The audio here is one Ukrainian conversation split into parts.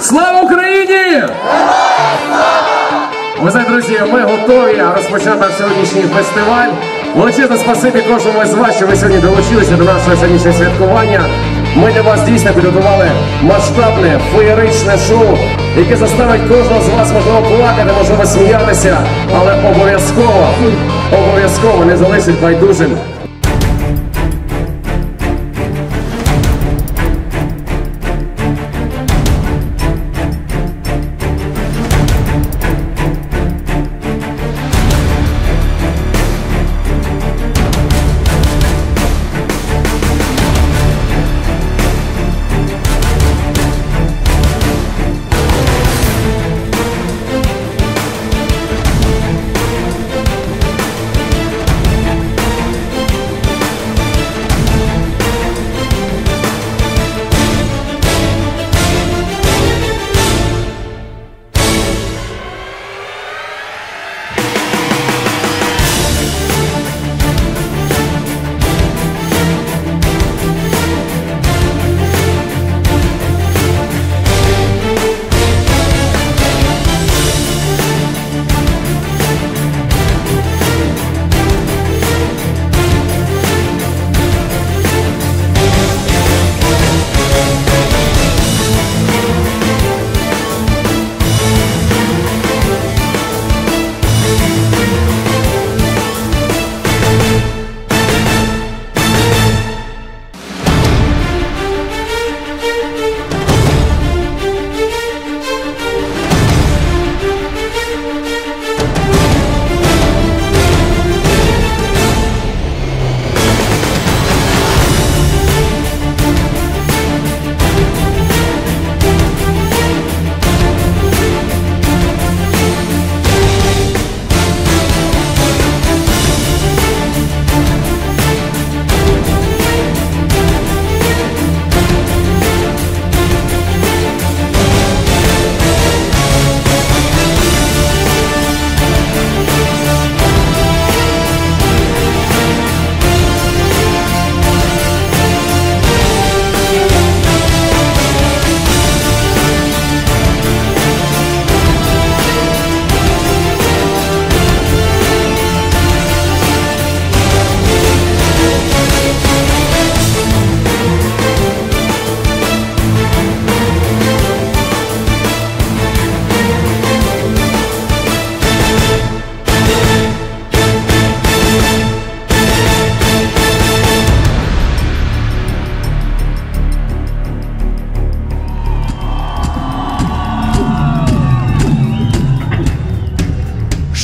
Слава Україні! Ви знаєте, друзі, ми готові розпочати сьогоднішній фестиваль. Величезне спасибі кожному з вас, що ви сьогодні долучилися до нашого сьогоднішнього святкування. Ми для вас дійсно підготували масштабне феєричне шоу, яке заставить кожного з вас можливо плакати, можливо сміятися, але обов'язково, обов'язково не залишить байдужим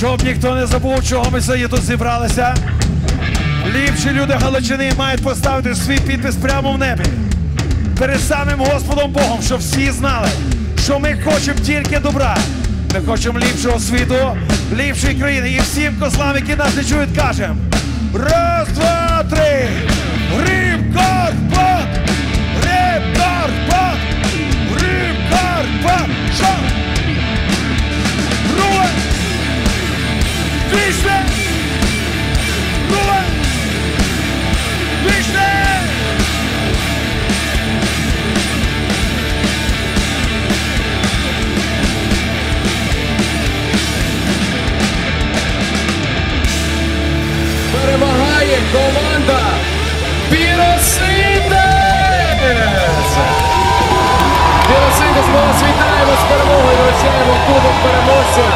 Щоб ніхто не забув, чого ми сьогодні тут зібралися. Ліпші люди Галичини мають поставити свій підпис прямо в небі. Перед самим Господом Богом, щоб всі знали, що ми хочемо тільки добра. Ми хочемо ліпшого світу, ліпшої країни. І всім козлам, які нас не чують, кажемо. Раз, два, три. Рим Карпат! перемагає команда Піросиндес! Піросиндес, ми вас вітаємо з перемогою, вручаємо кубок переможця.